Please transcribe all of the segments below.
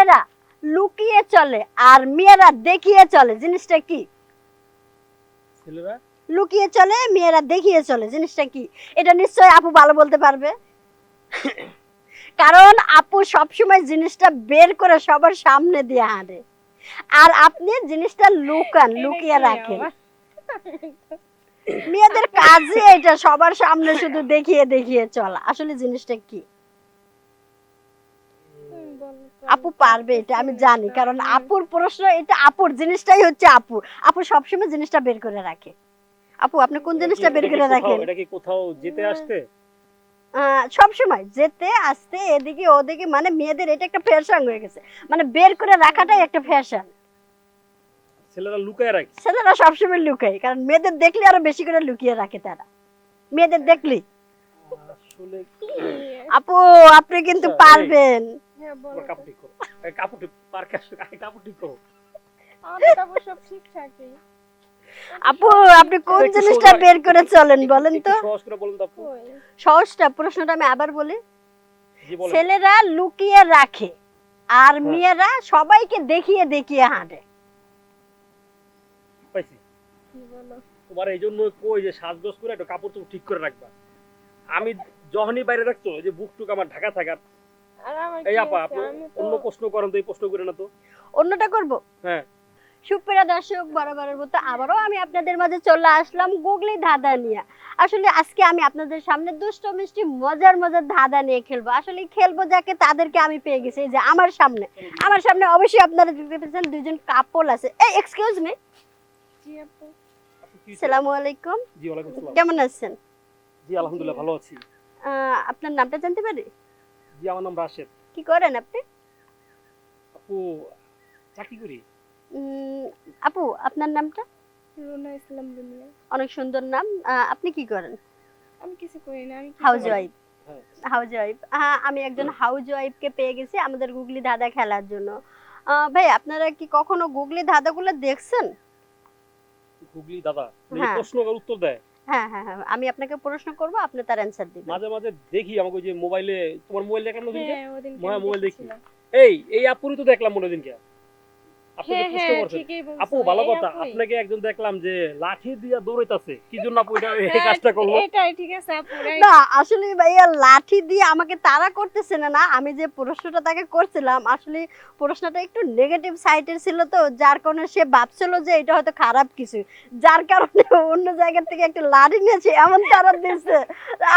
ছেলেরা লুকিয়ে চলে আর মেয়েরা দেখিয়ে চলে জিনিসটা কি? ছেলেরা? লুকিয়ে চলে মেয়েরা দেখিয়ে চলে জিনিসটা কি? এটা নিশ্চয়ই আপু ভালো বলতে পারবে। কারণ আপু সবসময় জিনিসটা বের করে সবার সামনে দিয়ে হাঁটে। আর আপনি জিনিসটা লুকান লুকিয়ে রাখেন। মেয়েদের কাজে এটা সবার সামনে শুধু দেখিয়ে দেখিয়ে চলা। আসলে জিনিসটা কি? আপু পারবে এটা আমি জানি। কারণ আপুর প্রশ্ন এটা আপুর জিনিসটাই হচ্ছে আপু। আপু সবসময় জিনিসটা বের করে রাখে। আপু আপনি কোন জিনিসটা বের করে রাখেন? এটা কি কোথাও যেতে আসতে? সব সময় যেতে আসতে এদিকে ওদিকে মানে মেয়েদের এটা একটা ফ্যাশন হয়ে গেছে। মানে বের করে রাখাটাই একটা ফ্যাশন ছেলেরা লুকায় রাখে। ছেলেরা সবসময় লুকায় কারণ মেয়েদের দেখলে আরও বেশি করে লুকিয়ে রাখে তারা। মেয়েদের দেখলি আপু আপনি কিন্তু আচ্ছা, পারবেন। হ্যাঁ বলো তোমার কাপড় ঠিক করো। এই কাপড় ঠিক পার্কে আসো কাপড় ঠিক করো। আমাদের কাপড় সব ঠিকঠাকই। আপু আপনি কোন জিনিসটা বের করে চলেন বলেন তো। একটু বলুন তো আপু। সহজটা প্রশ্নটা আমি আবার বলি। ছেলেরা লুকিয়ে রাখে আর হ্যাঁ। মেয়েরা সবাইকে দেখিয়ে দেখিয়ে হাঁটে। পাইছি? তোমার এই জন্য কই যে সাজগোজ করে একটা কাপড় তুমি ঠিক করে রাখবা। আমি যখনই বাইরে রাখতো যে বুক টুক আমার ঢাকা থাকার এই আপা? আপনি অন্য প্রশ্ন করেন তো এই প্রশ্ন করে না তো। অন্যটা করব? হ্যাঁ। সুপ্রিয় দর্শক বরাবরের মতো আবারও আমি আপনাদের মাঝে চলে আসলাম গুগলি ধাঁধা নিয়ে। আসলে আজকে আমি আপনাদের সামনে দুষ্ট মিষ্টি মজার মজার ধাঁধা নিয়ে খেলব। আসলে খেলব যাকে তাদেরকে আমি পেয়ে গেছি যে আমার সামনে। আমার সামনে অবশ্যই আপনারা দেখতে পাচ্ছেন দুজন কাপল আছে। এই এক্সকিউজ মি জি আপু। আপু আসসালামু আলাইকুম। জি ওয়ালাইকুম আসসালাম কেমন আছেন? জি আলহামদুলিল্লাহ ভালো আছি। আহ, আপনার নামটা জানতে পারি? জি আমার নাম রাশেদ। কি করেন আপনি? আপু চাকরি করি। আপু আপনার নামটা? রুনা ইসলাম দুনিয়া অনেক সুন্দর নাম। আপনি কি করেন? আমি কিছু করি না আমি কি হাউস ওয়াইফ হ্যাঁ। হাউস ওয়াইফ হ্যাঁ আমি একজন হাউস ওয়াইফকে পেয়ে গেছি আমাদের গুগলি ধাঁধা খেলার জন্য। ভাই আপনারা কি কখনো গুগলি ধাঁধাগুলো দেখছেন? গুগলি দাদা মানে হ্যাঁ। প্রশ্ন উত্তর দেয়। হ্যাঁ হ্যাঁ হ্যাঁ আমি আপনাকে প্রশ্ন করব আপনি তার অ্যানসার দিবেন। মাঝে মাঝে দেখি আমাকে ওই যে মোবাইলে তোমার মোবাইল দেখলাম ওদিনকে? হ্যাঁ মোবাইল দেখি। এই এই আপুরই তো দেখলাম মনে দিনকে আপু ভালো কথা আপনাকে একজন দেখলাম যে লাঠি দিয়া দৌড়াইতাছে। কি জন্য আপু এটা এই হ্যাঁ, কাজটা করল? এটাই ঠিক আছে আপু না আসলে ভাইয়া লাঠি দিয়ে আমাকে তাড়া করতেছে না না আমি যে প্রশ্নটা তাকে করছিলাম আসলে প্রশ্নটা একটু নেগেটিভ সাইডের ছিল তো যার কারণে সে ভাবছিল যে এটা হয়তো খারাপ কিছু। যার কারণে অন্য জায়গা থেকে একটা লাঠি নিয়েছে এমন তারা দিয়েছে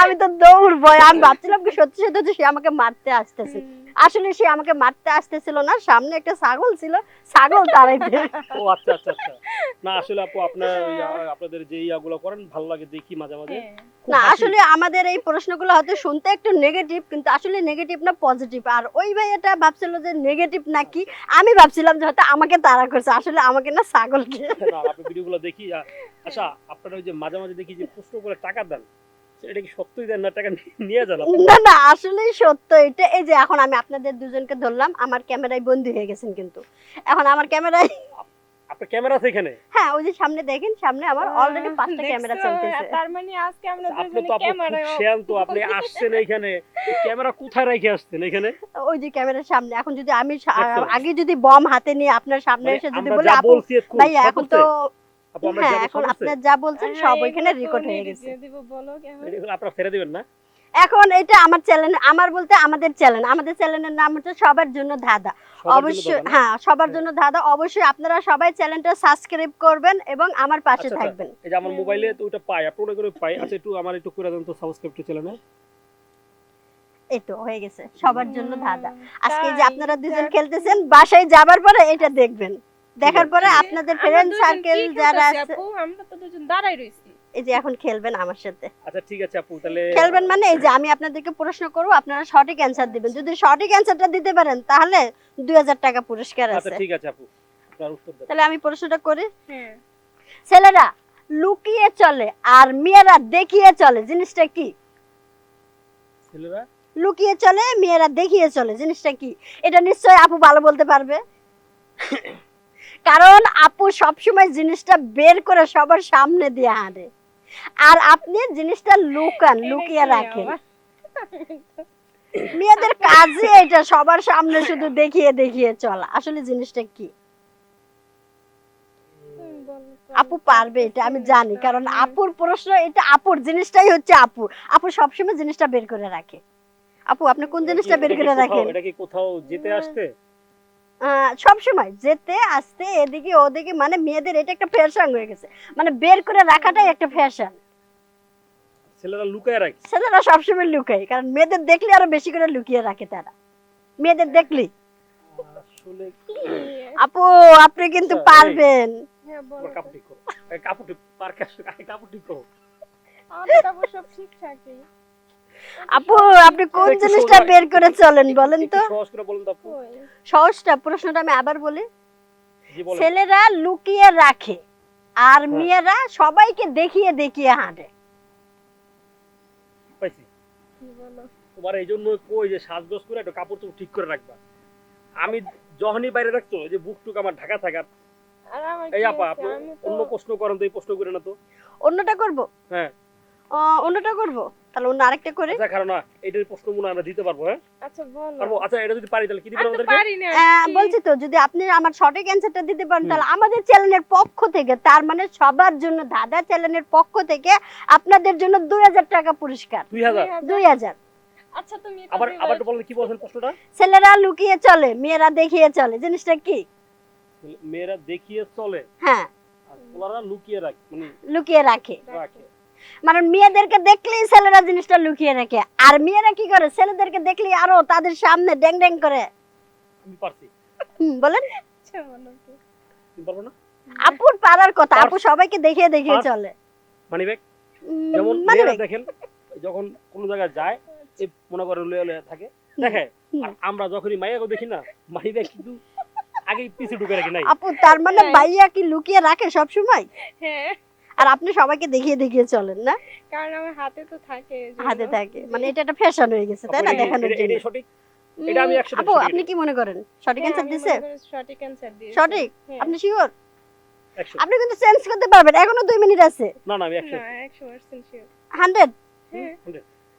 আমি তো দৌড় ভয় আমি ভাবছিলাম কি সত্যি সত্যি সে আমাকে মারতে আসতেছে। আসলে সে আমাকে মারতে আসতেছিল না সামনে একটা ছাগল ছিল ছাগল তাড়াইতে ও আচ্ছা আচ্ছা আচ্ছা। না আসলে আপু আপনার আপনাদের যে ইয়াগুলো করেন ভালো লাগে দেখি মাঝে মাঝে। হ্যাঁ। না আসলে আমাদের এই প্রশ্নগুলো হয়তো শুনতে একটু নেগেটিভ কিন্তু আসলে নেগেটিভ না পজিটিভ আর ওই ভাই এটা ভাবছিল যে নেগেটিভ নাকি? আমি ভাবছিলাম যে হয়তো আমাকে তাড়া করছে আসলে আমাকে না ছাগলকে। না আপনি ভিডিওগুলো দেখি আচ্ছা আপনারা ওই যে মাঝে মাঝে দেখি যে প্রশ্ন করে টাকা দেন এটা কি সত্যই দেন না? টাকা নিয়ে যান না না আসলেই সত্য। এটা এই যে এখন আমি আপনাদের দুজনকে ধরলাম আমার ক্যামেরায় বন্দি হয়ে গেছেন কিন্তু। এখন আমার ক্যামেরায় আপনার ক্যামেরা আছে এখানে? হ্যাঁ ওই যে সামনে দেখেন সামনে আমার অলরেডি পাঁচটা ক্যামেরা চলতেছে। তার মানে আজকে আমরা দুজনে তো ক্যামেরায় শান্ত আপনি আসছেন এখানে। ক্যামেরা কোথায় রেখে আসছেন এখানে? ওই যে ক্যামেরার সামনে। এখন যদি আমি আগে যদি বম হাতে নিয়ে আপনার সামনে মানে এসে যদি বলি আপু এখন ভাইয়া এখন তো হ্যাঁ এখন আপনার যা বলছেন সব ওইখানে রেকর্ড হয়ে গেছে। দিয়ে দিব, বলো কেমন? এগুলো আপনারা ছেড়ে দিবেন না? এখন এটা আমার চ্যানেল আমার বলতে আমাদের চ্যানেল আমাদের চ্যানেলের নাম হচ্ছে সবার জন্য ধাঁধা। অবশ্যই হ্যাঁ সবার হ্যাঁ। জন্য ধাঁধা। অবশ্যই আপনারা সবাই চ্যানেলটা সাবস্ক্রাইব করবেন এবং আমার পাশে আচ্ছা, আচ্ছা। থাকবেন। এই যে আমার মোবাইলে তো ওটা পাই আপনি ওটা করে পাই। আচ্ছা একটু আমার একটু করে দেন তো সাবস্ক্রাইব টু চ্যানেলে এই তো হয়ে গেছে সবার জন্য ধাঁধা। আজকে যে আপনারা দুজন খেলতেছেন বাসায় যাবার পরে এটা দেখবেন। দেখার পরে আপনাদের ফ্রেন্ড সার্কেল যারা আছে আমরা তো দুজন দাঁড়াই রইছি। এই যে এখন খেলবেন আমার সাথে। আচ্ছা ঠিক আছে আপু তাহলে খেলবেন মানে এই যে আমি আপনাদেরকে প্রশ্ন করব আপনারা সঠিক অ্যান্সার দিবেন। যদি সঠিক অ্যান্সারটা দিতে পারেন তাহলে দুই হাজার টাকা পুরস্কার আছে। আচ্ছা ঠিক আছে আপু আপনার উত্তর দেন তাহলে আমি প্রশ্নটা করি। হ্যাঁ। ছেলেরা লুকিয়ে চলে আর মেয়েরা দেখিয়ে চলে জিনিসটা কি? ছেলেরা? লুকিয়ে চলে মেয়েরা দেখিয়ে চলে জিনিসটা কি? এটা নিশ্চয়ই আপু ভালো বলতে পারবে। কারণ আপু সবসময় জিনিসটা বের করে সবার সামনে দিয়ে হাঁটে। আর আপনি জিনিসটা লুকান লুকিয়ে রাখেন। মেয়েদের কাজই এটা সবার সামনে শুধু দেখিয়ে দেখিয়ে চলা। আসলে জিনিসটা কি। আপু পারবে এটা আমি জানি। কারণ আপুর প্রশ্ন এটা আপুর জিনিসটাই হচ্ছে আপু। আপু সবসময় জিনিসটা বের করে রাখে। আপু আপনি কোন জিনিসটা বের করে রাখেন? এটা কি কোথাও যেতে না। আসতে? সবসময় যেতে আসতে এদিকে ওদিকে মানে মেয়েদের এটা একটা ফ্যাশন হয়ে গেছে। মানে বের করে রাখাটাই একটা ফ্যাশন ছেলেরা লুকায় রাখে। ছেলেরা সবসময় লুকায় কারণ মেয়েদের দেখলে আরও বেশি করে লুকিয়ে রাখে তারা। মেয়েদের দেখলি আপু আপনি কিন্তু আচ্ছা, পারবেন। হ্যাঁ। কাপড় ঠিক করো। কাপড় ঠিক পার্কে কাপড় ঠিক করো। আমাদের কাপড় সব ঠিকঠাকই আপু আপনি কোন জিনিসটা বের করে চলেন বলেন তো? সহজ করে বলেন তো আপু। সহজটা প্রশ্নটা আমি আবার বলি। ছেলেরা লুকিয়ে রাখে আর হ্যাঁ। মেয়েরা সবাইকে দেখিয়ে দেখিয়ে হাঁটে। পাইছি। তোমার এই জন্য কই যে সাজগোজ করে একটু কাপড় চোপড় ঠিক করে রাখবা। আমি যখনই বাইরে রাখতো যে বুক টুক আমার ঢাকা থাকা এই আপা আপনি অন্য প্রশ্ন করেন তো এই প্রশ্ন করে না তো। অন্যটা করব? হ্যাঁ। অন্যটা করব? তাহলে অন্য আরেকটা করে? আচ্ছা কারণ এটার প্রশ্ন মনে আমরা দিতে পারব হ্যাঁ? আচ্ছা বলো। পারব? আচ্ছা এটা যদি পারি তাহলে কি দিবেন আমাদেরকে? পারি না বলছি তো যদি আপনি আমার সঠিক অ্যান্সারটা দিতে পারেন তাহলে আমাদের চ্যানেলের পক্ষ থেকে তার মানে সবার জন্য দাদা চ্যানেলের পক্ষ থেকে আপনাদের জন্য দুই হাজার টাকা পুরস্কার। দুই হাজার? দুই হাজার। দুই হাজার আচ্ছা তুমি আবার আবার বলেন কি বলছেন প্রশ্নটা? ছেলেরা লুকিয়ে চলে মেয়েরা দেখিয়ে চলে জিনিসটা কি? মেয়েরা দেখিয়ে চলে? হ্যাঁ। আর লুকিয়ে রাখে মানে লুকিয়ে রাখে। রাখে। মানে মেয়েদেরকে দেখলেই ছেলেরা জিনিসটা লুকিয়ে রাখে। আর মেয়েরা কি করে? ছেলেদেরকে দেখলেই আরও তাদের সামনে ড্যাং ড্যাং করে। আমি পারছি। বলেন। আচ্ছা পারব না? আপুর পারার কথা আপু সবাইকে দেখিয়ে দেখিয়ে চলে। মানি ব্যাগ যেমন মানে মেয়েরা দেখেন যখন কোনো জায়গায় যায় এই মনে করে লয়ে লয়ে থাকে দেখে আর আমরা যখনই মাইয়াকে দেখি না ব্যাগ কিন্তু আগেই পিছে ঢুকে রাখি নাই। আপু তার মানে হ্যাঁ। ভাইয়া কি লুকিয়ে রাখে সব সময় হ্যাঁ। আর আপনি সবাইকে দেখিয়ে দেখিয়ে চলেন না? কারণ আমার হাতে তো থাকে হাতে থাকে। মানে এটা একটা ফ্যাশন হয়ে গেছে তাই না? দেখানোর জন্য। সঠিক? এটা আমি উম, একশো আপু আপনি কি মনে করেন? সঠিক অ্যানসার দিছে সঠিক অ্যান্সার দিয়েছি। সঠিক? হ্যাঁ। আপনি শিওর আপনি কিন্তু চেঞ্জ করতে পারবেন। এখনও দুই মিনিট আছে। না না আমি একশো। না একশো পার্সেন্ট শিওর হান্ড্রেড? হ্যাঁ। হান্ড্রেড।